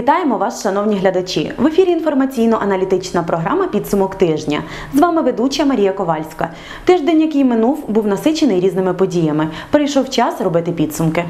Вітаємо вас, шановні глядачі! В ефірі інформаційно-аналітична програма Підсумок тижня. З вами ведуча Марія Ковальська. Тиждень, який минув, був насичений різними подіями. Прийшов час робити підсумки.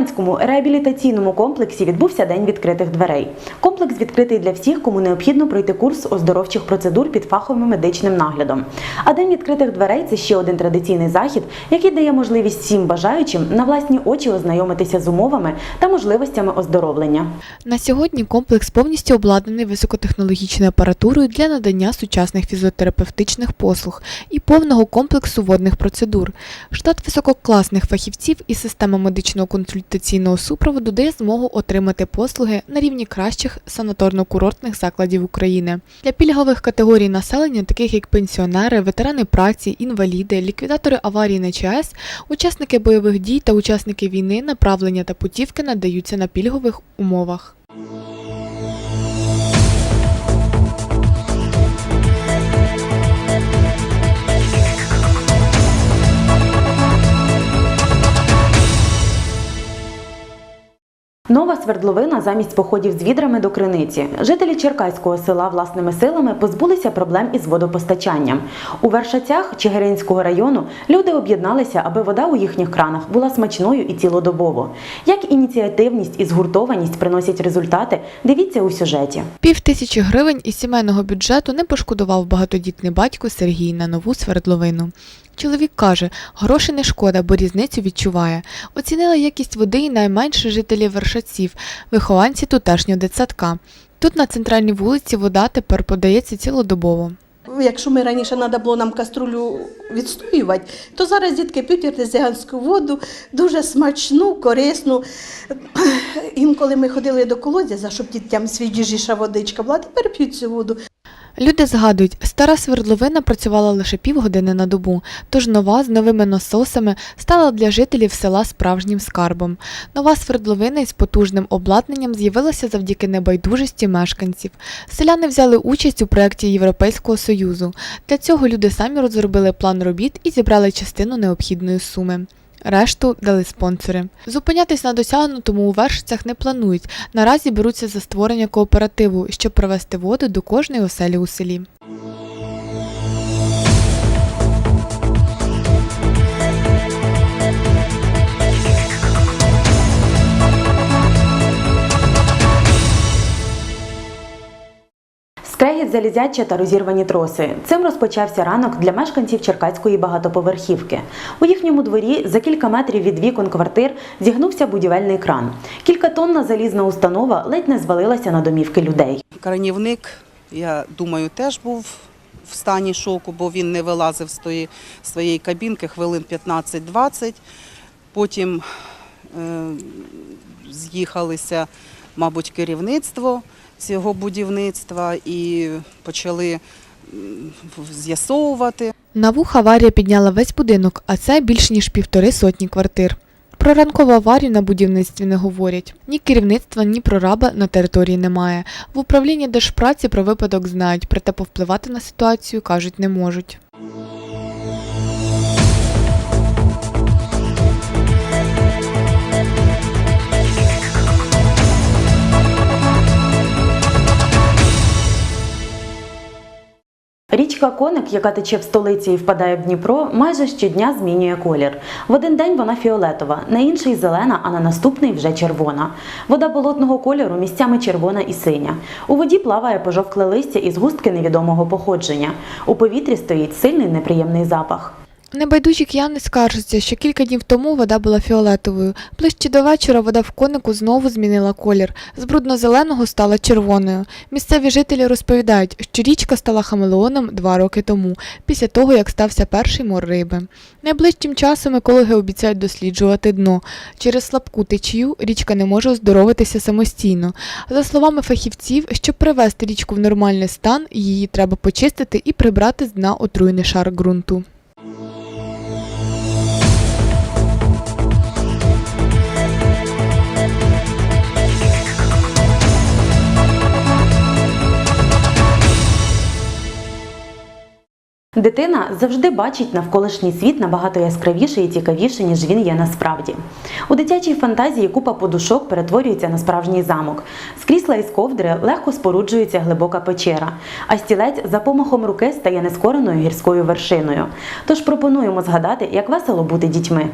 Уманському реабілітаційному комплексі відбувся день відкритих дверей. Комплекс відкритий для всіх, кому необхідно пройти курс оздоровчих процедур під фаховим медичним наглядом. А день відкритих дверей це ще один традиційний захід, який дає можливість всім бажаючим на власні очі ознайомитися з умовами та можливостями оздоровлення. На сьогодні комплекс повністю обладнаний високотехнологічною апаратурою для надання сучасних фізіотерапевтичних послуг і повного комплексу водних процедур. Штат висококласних фахівців і система медичного консультаційного супроводу дає змогу отримати послуги на рівні кращих санаторно-курортних закладів України. Для пільгових категорій населення, таких як пенсіонери, ветерани праці, інваліди, ліквідатори аварії на ЧАЕС, учасники бойових дій та учасники війни, направлення та путівки надаються на пільгових умовах. Нова свердловина замість походів з відрами до криниці. Жителі Черкаського села власними силами позбулися проблем із водопостачанням. У Вершацях Чигиринського району люди об'єдналися, аби вода у їхніх кранах була смачною і цілодобово. Як ініціативність і згуртованість приносять результати, дивіться у сюжеті. Пів тисячі гривень із сімейного бюджету не пошкодував багатодітний батько Сергій на нову свердловину. Чоловік каже, грошей не шкода, бо різницю відчуває. Оцінили якість води і найменше жителі вершаців, вихованці тутешнього дитсадка. Тут на центральній вулиці вода тепер подається цілодобово. Якщо ми раніше треба було нам каструлю відстоювати, то зараз дітки п'ють артезіанську воду, дуже смачну, корисну. Інколи ми ходили до колодязя, щоб дітям свіжіша водичка була, тепер п'ють цю воду. Люди згадують, стара свердловина працювала лише півгодини на добу, тож нова з новими насосами стала для жителів села справжнім скарбом. Нова свердловина із потужним обладнанням з'явилася завдяки небайдужості мешканців. Селяни взяли участь у проєкті Європейського Союзу. Для цього люди самі розробили план робіт і зібрали частину необхідної суми. Решту дали спонсори. Зупинятись на досягнутому у вершицях не планують. Наразі беруться за створення кооперативу, щоб провести воду до кожної оселі у селі. Скрегіт залізяча та розірвані троси. Цим розпочався ранок для мешканців Черкаської багатоповерхівки. У їхньому дворі за кілька метрів від вікон квартир зігнувся будівельний кран. Кількатонна залізна установа ледь не звалилася на домівки людей. Кранівник, я думаю, теж був в стані шоку, бо він не вилазив з тої своєї кабінки хвилин 15-20. Потім е, з'їхалися, мабуть, керівництво цього будівництва і почали з'ясовувати. На вух аварія підняла весь будинок, а це більш ніж півтори сотні квартир. Про ранкову аварію на будівництві не говорять. Ні керівництва, ні прораба на території немає. В управлінні держпраці про випадок знають, проте повпливати на ситуацію кажуть не можуть. Річка Коник, яка тече в столиці і впадає в Дніпро, майже щодня змінює колір. В один день вона фіолетова, на інший зелена, а на наступний вже червона. Вода болотного кольору місцями червона і синя. У воді плаває пожовкле листя із густки невідомого походження. У повітрі стоїть сильний неприємний запах. Небайдужі кияни скаржаться, що кілька днів тому вода була фіолетовою. Ближче до вечора вода в конику знову змінила колір. З брудно-зеленого стала червоною. Місцеві жителі розповідають, що річка стала хамелеоном два роки тому, після того, як стався перший мор риби. Найближчим часом екологи обіцяють досліджувати дно. Через слабку течію річка не може оздоровитися самостійно. За словами фахівців, щоб привести річку в нормальний стан, її треба почистити і прибрати з дна отруйний шар ґрунту. Дитина завжди бачить навколишній світ набагато яскравіше і цікавіше, ніж він є насправді. У дитячій фантазії купа подушок перетворюється на справжній замок. З крісла із ковдри легко споруджується глибока печера, а стілець за помахом руки стає нескореною гірською вершиною. Тож пропонуємо згадати, як весело бути дітьми.